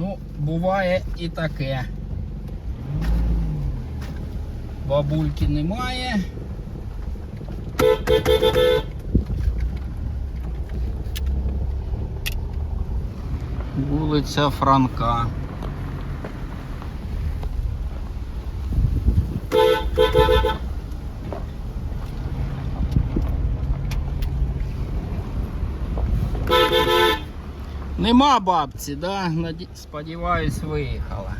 Ну, буває і таке. Бабульки немає. Вулиця Франка. Нема бабці, да? Сподіваюсь, виїхала.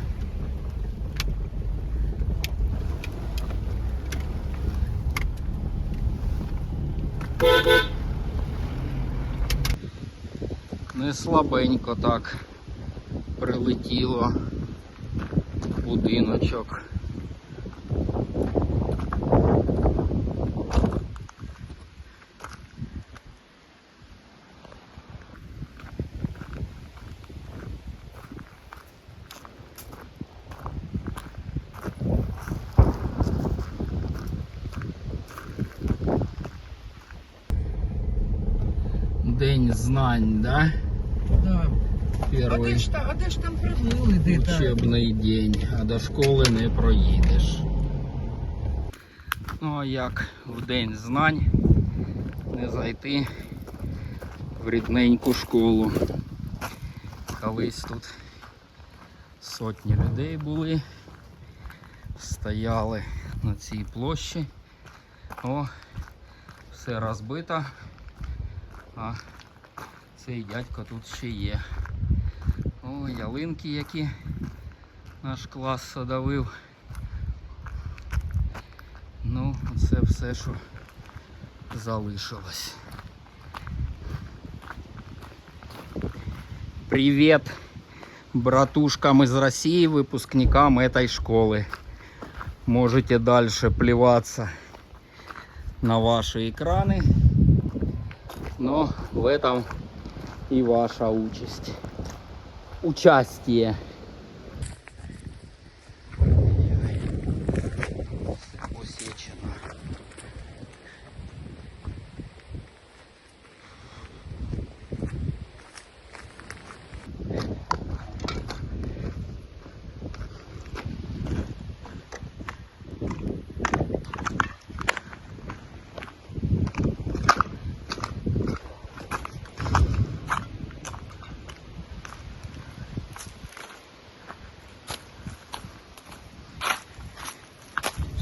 Не слабенько так прилетіло в будиночок. День знань, да? Да. А де ж, та- а де ж там пригоди? Де та? учебний день, а до школи не проїдеш. Ну а як в день знань не зайти в рідненьку школу. Колись тут сотні людей були, стояли на цій площі. О, все розбито, а цей дядько тут ще є. О, ялинки, які наш клас садовив. Ну, це все, що залишилось. Привет братушкам из России, выпускникам этой школы. Можете дальше плеваться на ваши экраны, но в этом и ваша участь. Участие.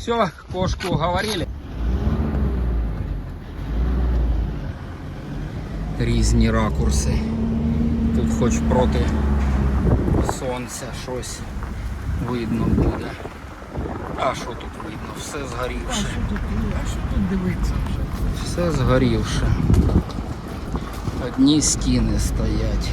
Все, кошку уговорили. Різні ракурси. Тут хоч проти сонця щось видно буде. А що тут видно? Все згорівше. а що тут дивитися вже? Все згорівше. Одні стіни стоять.